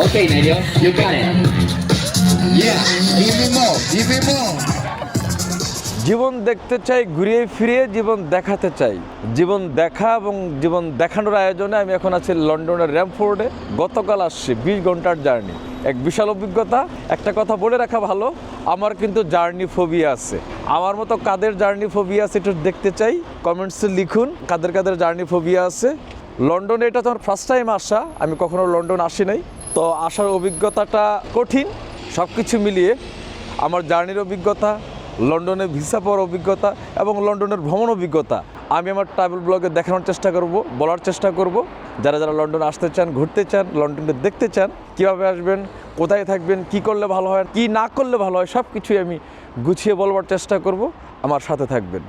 Okay, Nadia, you got it. Yeah, give me more, give me more. জীবন দেখতে চাই ঘুরিয়ে ফিরিয়ে জীবন দেখাতে চাই। জীবন দেখা এবং জীবন দেখানোর আয়োজনে আমি এখন আছি লন্ডনের র্যামফোর্ডে। গতকাল আসছি বিশ ঘণ্টার জার্নি। এক বিশাল অভিজ্ঞতা একটা কথা বলে রাখা ভালো আমার কিন্তু জার্নি ফোবিয়া আছে। আমার মতো কাদের জার্নি ফোবিয়া আছে একটু দেখতে চাই কমেন্টসে লিখুন কাদের কাদের জার্নি ফোবিয়া আছে। লন্ডনে এটা তোমার ফার্স্ট টাইম আসা আমি কখনো লন্ডন আসি নাই। তো আসার অভিজ্ঞতাটা কঠিন সব কিছু মিলিয়ে আমার জার্নির অভিজ্ঞতা লন্ডনে ভিসা পাওয়ার অভিজ্ঞতা এবং লন্ডনের ভ্রমণ অভিজ্ঞতা। আমি আমার ট্রাভেল ব্লগে দেখানোর চেষ্টা করব, বলার চেষ্টা করব। যারা যারা লন্ডন আসতে চান, ঘুরতে চান, লন্ডনে দেখতে চান, কীভাবে আসবেন, কোথায় থাকবেন, কি করলে ভালো হয়, কি না করলে ভালো হয় সব কিছুই আমি গুছিয়ে বলবার চেষ্টা করব। আমার সাথে থাকবেন।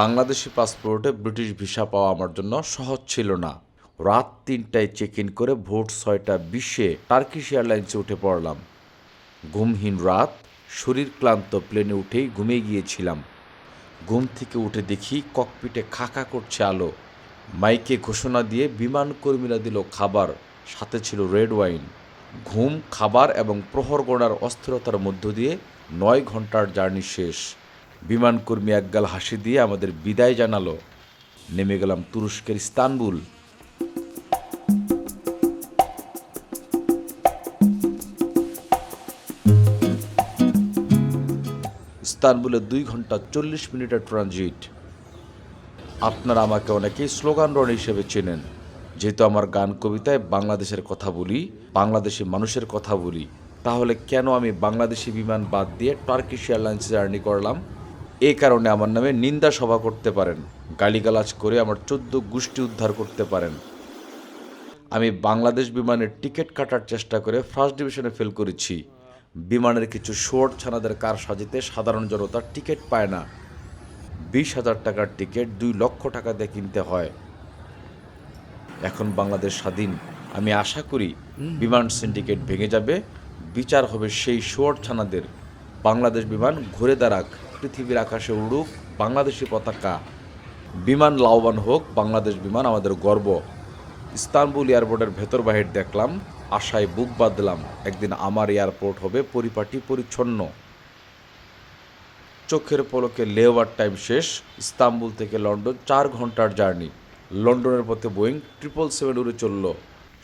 বাংলাদেশি পাসপোর্টে ব্রিটিশ ভিসা পাওয়া আমার জন্য সহজ ছিল না। রাত তিনটায় চেক ইন করে ভোর ছয়টা বিশে টার্কিশ এয়ারলাইন্সে উঠে পড়লাম। ঘুমহীন রাত, শরীর ক্লান্ত প্লেনে উঠেই ঘুমিয়ে গিয়েছিলাম। ঘুম থেকে উঠে দেখি ককপিটে খাকা করছে আলো। মাইকে ঘোষণা দিয়ে বিমান কর্মীরা দিল খাবার, সাথে ছিল রেড ওয়াইন। ঘুম, খাবার এবং প্রহর গণার অস্থিরতার মধ্য দিয়ে নয় ঘণ্টার জার্নি শেষ। বিমানকর্মী একগাল হাসি দিয়ে আমাদের বিদায় জানালো। নেমে গেলাম তুরস্কের ইস্তানবুল। ইস্তানবুলে দুই ঘণ্টা চল্লিশ মিনিটের ট্রানজিট। আপনারা আমাকে অনেকেই স্লোগান রন হিসেবে চেনেন। যেহেতু আমার গান কবিতায় বাংলাদেশের কথা বলি, বাংলাদেশি মানুষের কথা বলি, তাহলে কেন আমি বাংলাদেশি বিমান বাদ দিয়ে টার্কিশ এয়ারলাইন্সে জার্নি করলাম? এ কারণে আমার নামে নিন্দা সভা করতে পারেন, গালিগালাজ করে আমার চোদ্দ গোষ্ঠী উদ্ধার করতে পারেন। আমি বাংলাদেশ বিমানের টিকিট কাটার চেষ্টা করে ফার্স্ট ডিভিশনে ফেল করেছি। বিমানের কিছু শোট ছানাদের কার সাজিতে সাধারণ জনতা টিকিট পায় না। বিশ হাজার টাকার টিকিট দুই লক্ষ টাকা দিয়ে কিনতে হয়। এখন বাংলাদেশ স্বাধীন। আমি আশা করি বিমান সিন্ডিকেট ভেঙে যাবে। বিচার হবে সেই শোট ছানাদের। বাংলাদেশ বিমান ঘুরে দাঁড়াক, পৃথিবীর আকাশে উড়ুক, বাংলাদেশি পতাকা। বিমান লাভবান হোক, বাংলাদেশ বিমান আমাদের গর্ব। ইস্তানবুল এয়ারপোর্টের ভেতর বাহির দেখলাম। আশায় বুক বাঁধলাম, একদিন আমার এয়ারপোর্ট হবে পরিপাটি পরিচ্ছন্ন। চোখের পলকে লেওয়ার টাইম শেষ, ইস্তাম্বুল থেকে লন্ডন চার ঘণ্টার জার্নি। লন্ডনের পথে বোয়িং ট্রিপল সেভেন উড়ে চলল।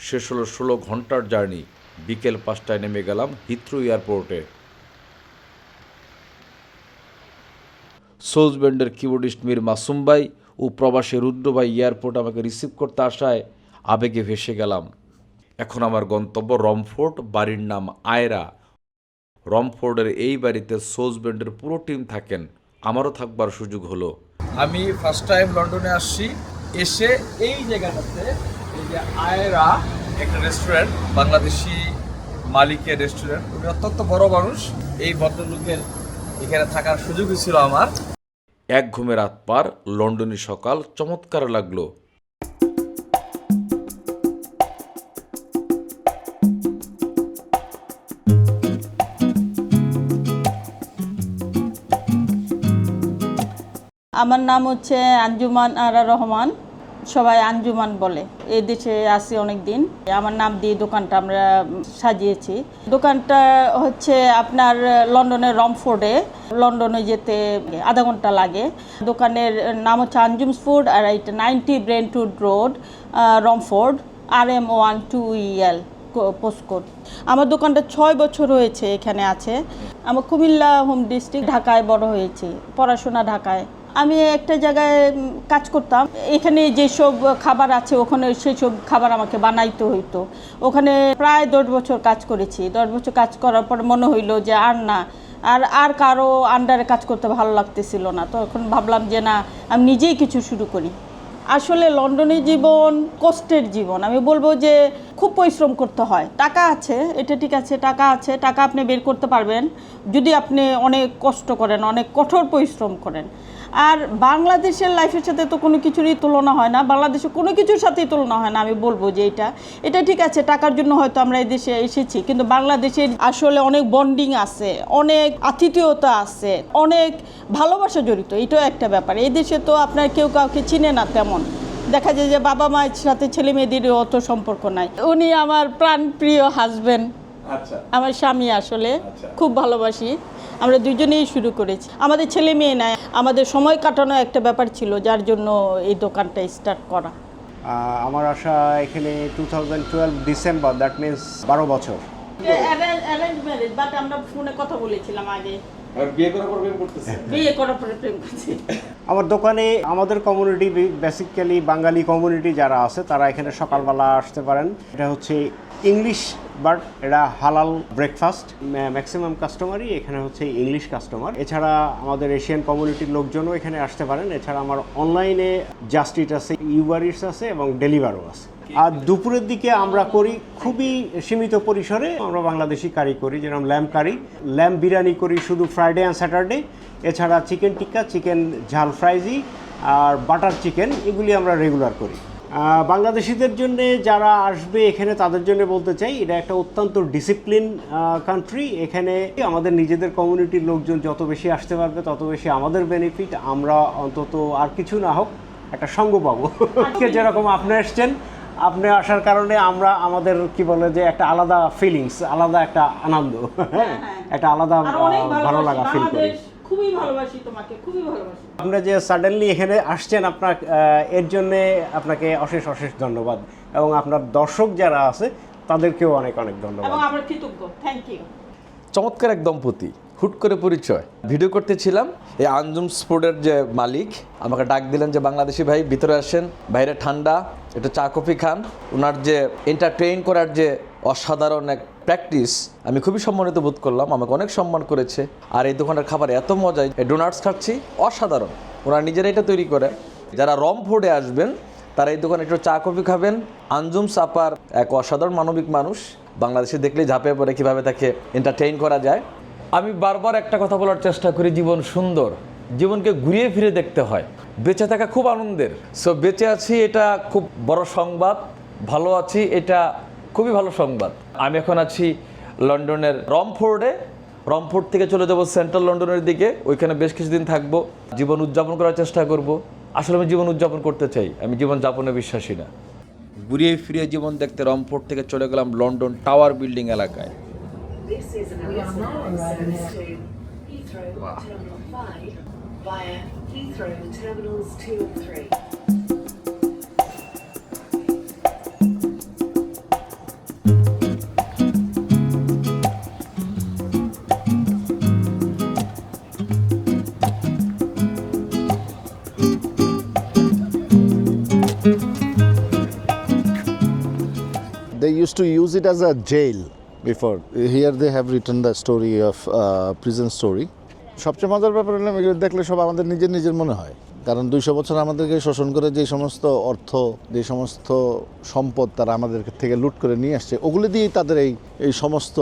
শেষ হলো ষোলো ঘণ্টার জার্নি। বিকেল পাঁচটায় নেমে গেলাম হিথ্রু এয়ারপোর্টে। সোজ ব্যান্ডের কিবোর্ডিস্ট মীর মাসুমবাই ও প্রবাসী রুদ্রবাই এয়ারপোর্ট আমাকে রিসিভ করতে আসায় আবেগে ভেসে গেলাম। এখন আমার গন্তব্য রমফোর্ট বাড়ির নাম আয়রা। রমফোর্ডের এই বাড়িতে সোজ ব্যান্ডের পুরো টিম থাকেন। আমারও থাকবার সুযোগ হলো। আমি ফার্স্ট টাইম লন্ডনে আসছি। এসে এই জায়গাটাতে এই যে আয়রা একটা রেস্টুরেন্ট বাংলাদেশি মালিকের রেস্টুরেন্ট উনি অত্যন্ত বড় মানুষ। এই ভদ্রলোকের এখানে থাকার সুযোগই ছিল আমার। এক ঘুমে রাত পার লন্ডনী সকাল চমৎকার লাগল। আমার নাম হচ্ছে আঞ্জুমান আরা রহমান। সবাই আঞ্জুমান বলে। এই দেশে আসি অনেক দিন আমার নাম দিয়ে দোকানটা আমরা সাজিয়েছি। দোকানটা হচ্ছে আপনার লন্ডনের রমফোর্ডে। লন্ডনে যেতে আধা ঘণ্টা লাগে। দোকানের নাম হচ্ছে আঞ্জুমস ফুড আর এটা নাইনটি ব্রেন্টুড রোড রমফোর্ড, আর M one two EL postcode. আমার দোকানটা ছয় বছর হয়েছে এখানে আছে। আমার কুমিল্লা হোম ডিস্ট্রিক্ট ঢাকায় বড় হয়েছে। পড়াশোনা ঢাকায়। আমি একটা জায়গায় কাজ করতাম। এখানে যেসব খাবার আছে, ওখানে সেসব খাবার আমাকে বানাইতে হইতো। ওখানে প্রায় দশ বছর কাজ করেছি। দশ বছর কাজ করার পর মনে হইল যে আর না, আর আর কারও আন্ডারে কাজ করতে ভালো লাগতেছিল না। তখন ভাবলাম যে না, আমি নিজেই কিছু শুরু করি। আসলে লন্ডনে জীবন কষ্টের জীবন। আমি বলব যে খুব পরিশ্রম করতে হয়। টাকা আছে, এটা ঠিক আছে, টাকা আছে, টাকা আপনি বের করতে পারবেন। যদি আপনি অনেক কষ্ট করেন, অনেক কঠোর পরিশ্রম করেন। আর বাংলাদেশের লাইফের সাথে তো কোনো কিছুরই তুলনা হয় না বাংলাদেশে কোনো কিছুর সাথেই তুলনা হয় না আমি বলব যে এটা। এটা ঠিক আছে টাকার জন্য হয়তো আমরা এই দেশে এসেছি কিন্তু বাংলাদেশের আসলে অনেক বন্ডিং আছে অনেক আতিথেয়তা আছে অনেক ভালোবাসা জড়িত এটাও একটা ব্যাপার। এই দেশে তো আপনার কেউ কাউকে চিনে না তেমন। দেখা যায় যে বাবা মায়ের সাথে ছেলে মেয়েদেরও অত সম্পর্ক নাই। উনি আমার প্রাণপ্রিয় হাজবেন্ড আচ্ছা। আমার স্বামী আসলে খুব ভালোবাসি। আমরা দুজনেই শুরু করেছি। আমাদের ছেলে মেয়ে নাই আমাদের সময় কাটানো একটা ব্যাপার ছিল যার জন্য এই দোকানটা স্টার্ট করা। আমার আশা এখানে two thousand twelve December that means বারো বছর। অ্যারেঞ্জ ম্যারেজ বাট আমরা ফোনে কথা বলেছিলাম আগে। করছি। আমার দোকানে আমাদের কমিউনিটি বেসিক্যালি বাঙালি কমিউনিটি যারা আছে তারা এখানে সকালবেলা আসতে পারেন। এটা হচ্ছে ইংলিশ বাট এটা হালাল ব্রেকফাস্ট ম্যাক্সিমাম কাস্টমারই এখানে হচ্ছে ইংলিশ কাস্টমার এছাড়া আমাদের এশিয়ান কমিউনিটির লোকজনও এখানে আসতে পারেন। এছাড়া আমার অনলাইনে জাস্টিট আছে ইউবারিস আছে এবং ডেলিভারও আছে। আর দুপুরের দিকে আমরা করি খুবই সীমিত পরিসরে আমরা বাংলাদেশি কারি করি যেরকম ল্যাম্প কারি। ল্যাম্প বিরিয়ানি করি শুধু ফ্রাইডে অ্যান্ড স্যাটারডে এছাড়া chicken tikka chicken jalfrezi আর বাটার চিকেন এগুলি আমরা রেগুলার করি। বাংলাদেশিদের জন্য যারা আসবে এখানে তাদের জন্য বলতে চাই এটা একটা অত্যন্ত ডিসিপ্লিন কান্ট্রি এখানে আমাদের নিজেদের কমিউনিটির লোকজন যত বেশি আসতে পারবে তত বেশি আমাদের বেনিফিট আমরা অন্তত আর কিছু না হোক একটা সঙ্গ পাবো। আজকে যেরকম আপনি এসছেন আপনি আসার কারণে আমরা আমাদের কি বলে যে একটা আলাদা ফিলিংস আলাদা একটা আনন্দ। হ্যাঁ একটা আলাদা আর অনেক আহ, ভালো লাগা ফিল করি। খুবই ভালোবাসি তোমাকে খুবই ভালোবাসি। আপনি যে সাডেনলি এখানে আসছেন আপনার এর জন্যে আপনাকে অশেষ অশেষ ধন্যবাদ। এবং আপনার দর্শক যারা আছে তাদেরকেও অনেক অনেক ধন্যবাদ। এবং আমরা কৃতজ্ঞ থ্যাংক ইউ চমৎকার এক দম্পতি। হুট করে পরিচয়। ভিডিও করতেছিলাম, এই আঞ্জুম স্পোর্টের যে মালিক, আমাকে ডাক দিলেন যে, বাংলাদেশি ভাই, ভিতরে আসেন, বাইরে ঠান্ডা, একটু চা, কফি খান। ওনার যে এন্টারটেইন করার যে অসাধারণ এক প্র্যাকটিস আমি খুবই সম্মানিত বোধ করলাম, আমাকে অনেক সম্মান করেছে। আর এই দোকানের খাবার এত মজাই ডোনাটস খাচ্ছি, অসাধারণ। ওনারা নিজেরা এটা তৈরি করে। যারা রম ফুডে আসবেন, তারা এই দোকানে একটু চা, কফি খাবেন। আঞ্জুম সাপার এক অসাধারণ মানবিক মানুষ, বাংলাদেশে দেখলেই ঝাঁপিয়ে পড়ে কীভাবে তাকে এন্টারটেইন করা যায়। আমি বারবার একটা কথা বলার চেষ্টা করি, জীবন সুন্দর। জীবনকে ঘুরিয়ে ফিরে দেখতে হয়। বেঁচে থাকা খুব আনন্দের। সো বেঁচে আছি, এটা খুব বড় সংবাদ। ভালো আছি, এটা খুবই ভালো সংবাদ। আমি এখন আছি লন্ডনের রমফোর্ডে রমফোর্ড থেকে চলে যাব সেন্ট্রাল লন্ডনের দিকে। ওইখানে বেশ কিছুদিন থাকব। জীবন উদযাপন করার চেষ্টা করব। আসলে আমি জীবন উদযাপন করতে চাই। আমি জীবন যাপনে বিশ্বাসী না। ঘুরিয়ে ফিরিয়ে জীবন দেখতে রমফোর্ড থেকে চলে গেলাম লন্ডন টাওয়ার বিল্ডিং এলাকায়। This is an announcement service to Heathrow Terminal 5 via Heathrow Terminals 2 and 3. They used to use it as a jail before. Here they have written the story of uh, prison story. সবচেয়ে মজার ব্যাপার হলো এগুলো দেখলে সব আমাদের নিজের নিজের মনে হয় কারণ দুইশো বছর আমাদেরকে শোষণ করে যে সমস্ত অর্থ যে সমস্ত সম্পদ তারা আমাদের থেকে লুট করে নিয়ে আসছে ওগুলো দিয়েই তাদের এই এই সমস্ত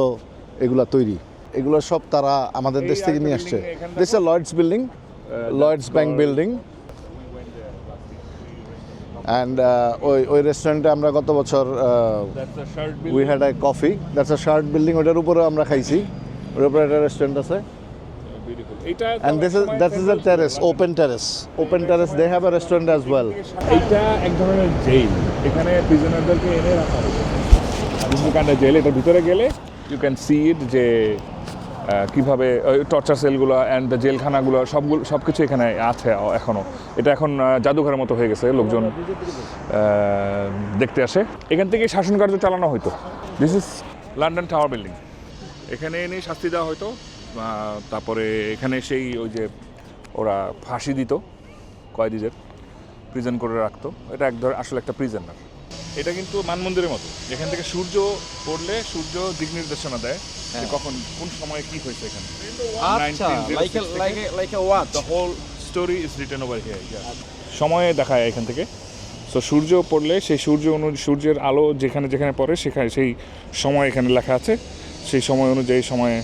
এগুলা তৈরি এগুলো সব তারা আমাদের দেশ থেকে নিয়ে আসছে this Lloyds building Lloyds bank building and ওই ওই রেস্টুরেন্টে আমরা গত বছর we had a coffee that's a Shard building ওটার উপরে আমরা খাইছি। ওর উপরে একটা রেস্টুরেন্ট আছে। And this is that is a terrace open terrace open terrace they have a restaurant as well এইটা এক ধরনের জেল এখানে প্রিজনারদেরকে এনে রাখা হয়েছে। জেল এটার ভিতরে গেলে ইউ ক্যান সি ইট যে কীভাবে টর্চার সেলগুলো অ্যান্ড জেলখানাগুলো সবগুলো সব কিছু এখানে আছে এখনও এটা এখন জাদুঘরের মতো হয়ে গেছে লোকজন দেখতে আসে। এখান থেকে শাসন কার্য চালানো হতো this is London Tower building এখানে এনে শাস্তি দেওয়া আহ, তারপরে এখানে সেই ওই যে ওরা ফাঁসি দিত কয়েদিদের প্রিজন করে রাখতো। এটা এক ধর আসলে একটা প্রিজনার এটা কিন্তু মানমন্দিরের মতো। এখান থেকে সূর্য পড়লে সূর্য দিক নির্দেশনা দেয়। কখন কোন সময়ে কি হয়েছে এখানে? আচ্ছা like like like a watch the whole story is written over here সময়ে দেখায় এখান থেকে। সো সূর্য পড়লে সেই সূর্য অনু সূর্যের আলো যেখানে যেখানে পড়ে সেখানে সেই সময় এখানে লেখা আছে। সেই সময় অনুযায়ী সময়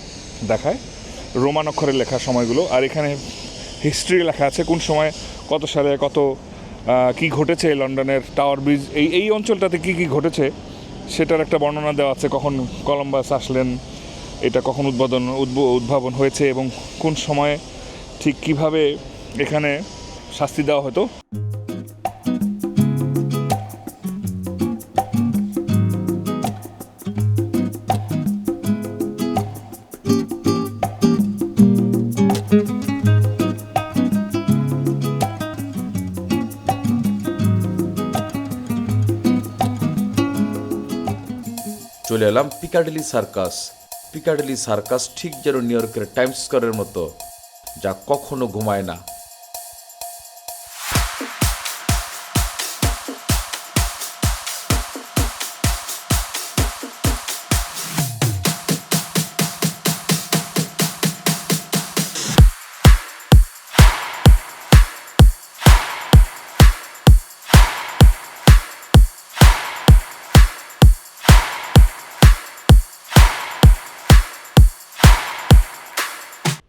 দেখায়। রোমান অক্ষরে লেখা সময়গুলো। আর এখানে হিস্ট্রি লেখা আছে কোন সময় কত সালে কত কি ঘটেছে লন্ডনের টাওয়ার ব্রিজ এই এই অঞ্চলটাতে কি কি ঘটেছে সেটার একটা বর্ণনা দেওয়া আছে কখন কলম্বাস আসলেন এটা কখন উদ্বোধন উদ্ভাবন হয়েছে এবং কোন সময়ে ঠিক কীভাবে এখানে শাস্তি দেওয়া হতো? চলে এলাম পিকাডিলি সার্কাস। পিকাডিলি সার্কাস ঠিক যেন নিউ ইয়র্কের টাইমস স্কোয়ারের মতো যা কখনো ঘুমায় না।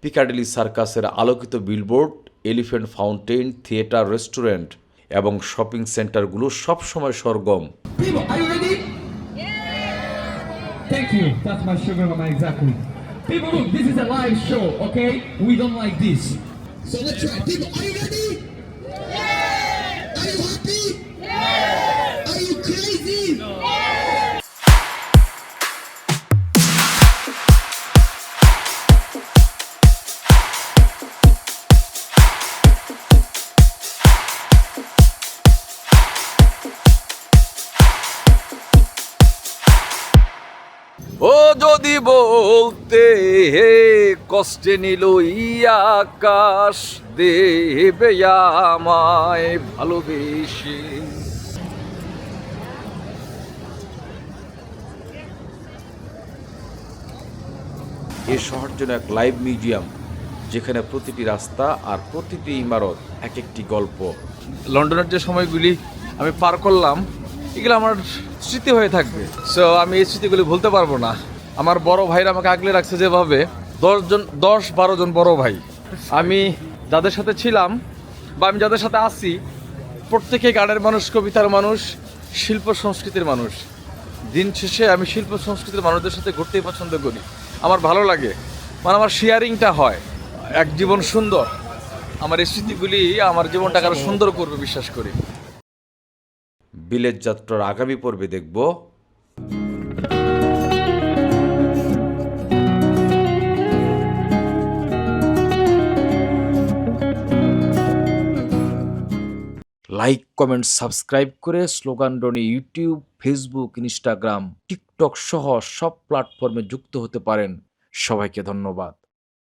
পিকাডিলি সার্কাসের আলোকিত billboard elephant fountain theatre restaurant এবং শপিং সেন্টারগুলো সবসময় সরগম? Thank you. That's my sugar mama exactly. People, look, this is a live show, okay? We don't like this. So let's try. People, are you ready? বলতে হে কষ্টে নিল আকাশ দেবে আমায় ভালোবেসে। এ শহর যেন এক লাইভ মিউজিয়াম যেখানে প্রতিটি রাস্তা আর প্রতিটি ইমারত এক একটি গল্প। লন্ডনের যে সময়গুলি আমি পার করলাম এগুলো আমার স্মৃতি হয়ে থাকবে। সো আমি এই স্মৃতিগুলি ভুলতে পারব না। আমার বড় ভাইরা আমাকে আগলে রাখছে যেভাবে দশজন দশ বারো জন বড় ভাই। আমি যাদের সাথে ছিলাম বা আমি যাদের সাথে আছি প্রত্যেকে গানের মানুষ, কবিতার মানুষ, শিল্প সংস্কৃতির মানুষ। দিন শেষে আমি শিল্প সংস্কৃতির মানুষদের সাথে ঘুরতেই পছন্দ করি। আমার ভালো লাগে। মানে আমার শেয়ারিংটা হয়। এক জীবন সুন্দর। আমার এই স্মৃতিগুলি আমার জীবনটাকে আরও সুন্দর করবে, বিশ্বাস করি। বিলেত যাত্রার আগামী পর্বে দেখব। লাইক কমেন্ট সাবস্ক্রাইব করে স্লোগান ডনি ইউটিউব ফেসবুক ইনস্টাগ্রাম টিকটক সহ সব প্ল্যাটফর্মে যুক্ত হতে পারেন। সবাইকে ধন্যবাদ।